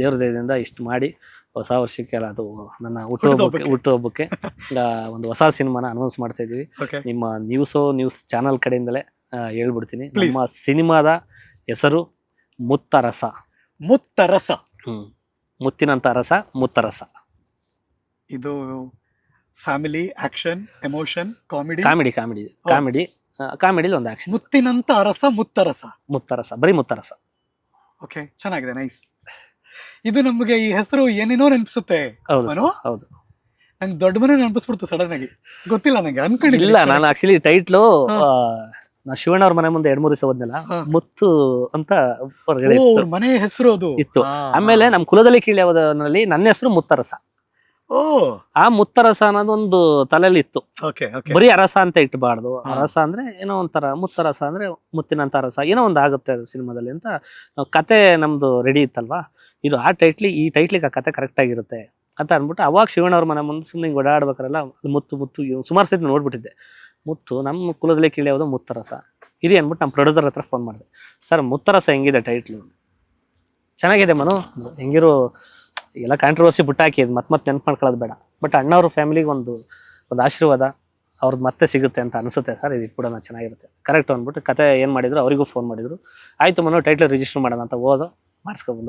ದೇವ್ರ ದಯದಿಂದ ಇಷ್ಟು ಮಾಡಿ ಹೊಸ ವರ್ಷಕ್ಕೆ ಅಲ್ಲ ಅದು ನನ್ನ ಹುಟ್ಟುಹಬ್ಬಕ್ಕೆ ಹುಟ್ಟುಹಬ್ಬಕ್ಕೆ ಒಂದು ಹೊಸ ಸಿನಿಮಾನ ಅನೌನ್ಸ್ ಮಾಡ್ತಾ ಇದ್ದೀವಿ. ನಿಮ್ಮ ನ್ಯೂಸೋ ನ್ಯೂಸ್ ಚಾನಲ್ ಕಡೆಯಿಂದಲೇ ಹೇಳ್ಬಿಡ್ತೀನಿ. ನಮ್ಮ ಸಿನಿಮಾದ ಹೆಸರು ಮುತ್ತರಸ. ಮುತ್ತರಸ. ಹ್ಮ್. ಮುತ್ತಿನಂತ ರಸ ಮುತ್ತರಸ. ಇದು family action emotion comedy comedy comedy comedy ಕಾಮಿಡಿಲಿ ಒಂದು ಆಕ್ಷನ್ ಮುತ್ತಿನಂತ ರಸ ಮುತ್ತರಸ. ಮುತ್ತರಸ ಬರೀ ಮುತ್ತರಸ. ಓಕೆ ಚೆನ್ನಾಗಿದೆ ನೈಸ್ ಇದು ನಮಗೆ ಈ ಹೆಸರು ಏನೇನೋ ನೆನಪಿಸುತ್ತೆ. ಹೌದು? ಹೌದು. ನಂಗೆ ದೊಡ್ಡ ಮನೆ ನೆನಪಿಸ್ಬಿಡ್ತು ಸಡನ್ ಆಗಿ. ಗೊತ್ತಿಲ್ಲ ನಂಗೆ ಇಲ್ಲ ಅನ್ಕೊಂಡಿಲ್ಲ ನಾನು ಆಕ್ಚುಲಿ ಟೈಟ್ಲು ಆ ನಾ ಶಿವಣ್ಣ ಅವ್ರ ಮನೆ ಮುಂದೆ ಎರಡ್ ಮೂರು ದಿವಸ ಹೋದ್ನಲ್ಲ ಮುತ್ತು ಅಂತ ಹೊರಗಡೆ ಅವ್ರ ಮನೆ ಹೆಸರು ಅದು. ಇತ್ತು. ಆಮೇಲೆ ನಮ್ ಕುಲದಲ್ಲಿ ಕೀಳಿ ನನ್ನ ಹೆಸರು ಮುತ್ತರಸ. ಆ ಮುತ್ತರಸ ಅನ್ನೋದೊಂದು ತಲೆಯಲ್ಲಿ ಇತ್ತು ಬರೀ ಅರಸ ಅಂತ ಇಟ್ಬಾರ್ದು. ಅರಸ ಅಂದ್ರೆ ಏನೋ ಒಂಥರ ಮುತ್ತರಸ ಅಂದ್ರೆ ಮುತ್ತಿನಂತ ಅರಸ ಏನೋ ಒಂದು ಆಗುತ್ತೆ ಅದು ಸಿನಿಮಾದಲ್ಲಿ ಅಂತ ನಾವು ಕತೆ ನಮ್ದು ರೆಡಿ ಇತ್ತಲ್ವಾ? ಇದು ಆ ಟೈಟ್ಲಿ ಈ ಟೈಟ್ಲಿಗೆ ಆ ಕತೆ ಕರೆಕ್ಟ್ ಆಗಿರುತ್ತೆ ಅಂತ ಅಂದ್ಬಿಟ್ಟು ಅವಾಗ ಶಿವಣ್ಣ ಅವ್ರ ಮನೆ ಮುಂದೆ ಸುಮ್ಮನೆ ಹಿಂಗೆ ಓಡಾಡ್ಬೇಕಾರಲ್ಲ ಮುತ್ತು ಮುತ್ತು ಸುಮಾರು ಸತಿ ನೋಡ್ಬಿಟ್ಟಿದ್ದೆ. ಮುತ್ತು ನಮ್ಮ ಕುಲದಲ್ಲಿ ಕೀಳ್ಯಾವುದು ಮುತ್ತರಸ. ಇರಿ ಅಂದ್ಬಿಟ್ಟು ನಮ್ಮ ಪ್ರೊಡ್ಯೂಸರ್ ಹತ್ರ ಫೋನ್ ಮಾಡಿದೆ. ಸರ್ ಮುತ್ತರಸ ಹೆಂಗಿದೆ ಟೈಟ್ಲು ಚೆನ್ನಾಗಿದೆ ಮನು. ಹೆಂಗಿರೋ ಎಲ್ಲ ಕಾಂಟ್ರವರ್ಸಿ ಬಿಟ್ಟಾಕಿ ಮತ್ತೆ ಮತ್ತೆ ನೆನ್ಪು ಮಾಡ್ಕೊಳ್ಳೋದು ಬೇಡ. ಬಟ್ ಅಣ್ಣವ್ರ ಫ್ಯಾಮಿಲಿಗೆ ಒಂದು ಒಂದು ಆಶೀರ್ವಾದ ಅವ್ರದ್ದು ಮತ್ತೆ ಸಿಗುತ್ತೆ ಅಂತ ಅನಿಸುತ್ತೆ ಸರ್. ಇದು ಕೂಡ ಚೆನ್ನಾಗಿರುತ್ತೆ. ಕರೆಕ್ಟ್ ಅಂದ್ಬಿಟ್ಟು ಕತೆ ಏನು ಮಾಡಿದ್ರು ಅವರಿಗೂ ಫೋನ್ ಮಾಡಿದ್ರು. ಆಯಿತು ಮನೋ ಟೈಟ್ಲ್ ರಿಜಿಸ್ಟರ್ ಮಾಡೋಣ ಅಂತ ಹೋದ ಮಾಡಿಸ್ಕೊಬಂದು